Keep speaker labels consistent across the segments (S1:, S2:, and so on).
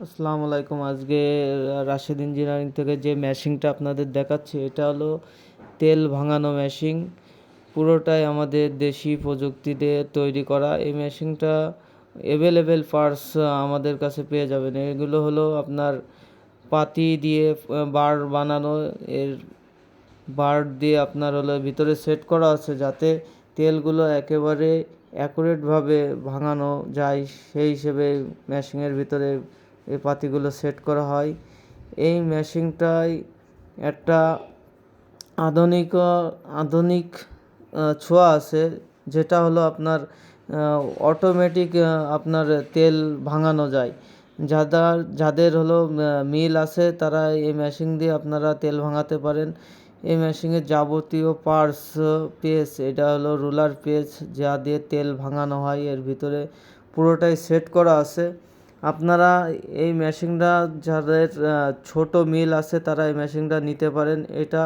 S1: আসসালামু আলাইকুম। আজকে রাশেদ ইঞ্জিনিয়ারিং থেকে যে মেশিনটা আপনাদের দেখাচ্ছি, এটা হলো তেল ভাঙানো মেশিন পুরোটাই আমাদের দেশি প্রযুক্তিতে তৈরি করা। এই মেশিনটা অ্যাভেলেবেল পার্টস আমাদের কাছে পেয়ে যাবেন। এগুলো হলো আপনার পাতি দিয়ে বার বানানো। এর বার দিয়ে আপনার হলো ভিতরে সেট করা আছে যাতে তেলগুলো একেবারে অ্যাকুরেটভাবে ভাঙানো যায়। সেই হিসেবে মেশিনের ভিতরে এই পাতিগুলো সেট করা হয়। এই মেশিনটায় একটা আধুনিক আধুনিক ছোঁয়া আছে, যেটা হলো আপনার অটোমেটিক আপনার তেল ভাঙানো যায়। যাদের যাদের হলো মিল আছে, তারা এই মেশিন দিয়ে আপনারা তেল ভাঙাতে পারেন। এই মেশিনের যাবতীয় পার্টস পেজ এটা হলো রুলার পেজ যা দিয়ে তেল ভাঙানো হয়। এর ভিতরে পুরোটাই সেট করা আছে। আপনারা এই মেশিনটা যাদের ছোট মিল আছে তারা এই মেশিনটা নিতে পারেন। এটা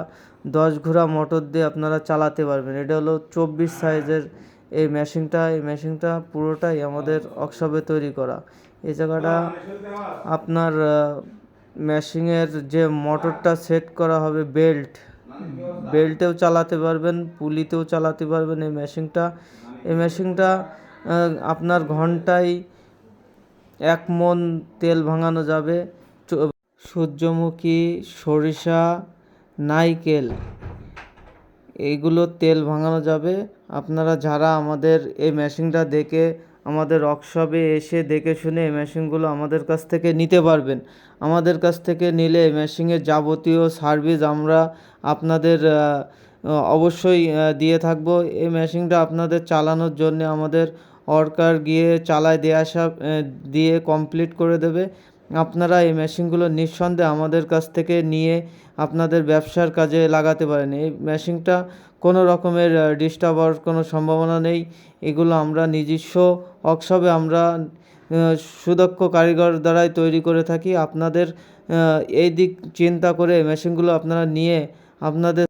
S1: দশ ঘোড়া মোটর দিয়ে আপনারা চালাতে পারবেন। এটা হলো চব্বিশ সাইজের এই মেশিনটা। এই মেশিনটা পুরোটাই আমাদের ওয়ার্কশপে তৈরি করা। এই জায়গাটা আপনার মেশিনের যে মোটরটা সেট করা হবে বেল্ট। বেল্টেও চালাতে পারবেন, পুলিতেও চালাতে পারবেন এই মেশিনটা। এই মেশিনটা আপনার ঘন্টায় এক মন তেল ভাঙানো যাবে। সূর্যমুখী সরিষা, নাইকেল এইগুলো তেল ভাঙানো যাবে। আপনারা যারা আমাদের এই মেশিনটা দেখে, আমাদের ওয়ার্কশপে এসে দেখে শুনে এই মেশিনগুলো আমাদের কাছ থেকে নিতে পারবেন। আমাদের কাছ থেকে নিলে এই মেশিনের যাবতীয় সার্ভিস আমরা আপনাদের অবশ্যই দিয়ে থাকব। এই মেশিনটা আপনাদের চালানোর জন্য আমাদের ওয়ার্কার গিয়ে চালায় দিয়ে আসা দিয়ে কমপ্লিট করে দেবে। আপনারা এই মেশিনগুলো নিঃসন্দেহে আমাদের কাছ থেকে নিয়ে আপনাদের ব্যবসার কাজে লাগাতে পারেন। এই মেশিনটা কোনো রকমের ডিস্টার্ব হওয়ার কোনো সম্ভাবনা নেই। এগুলো আমরা নিজস্ব ওয়ার্কশপে আমরা সুদক্ষ কারিগর দ্বারাই তৈরি করে থাকি। আপনাদের এই দিক চিন্তা করে মেশিনগুলো আপনারা নিয়ে আপনাদের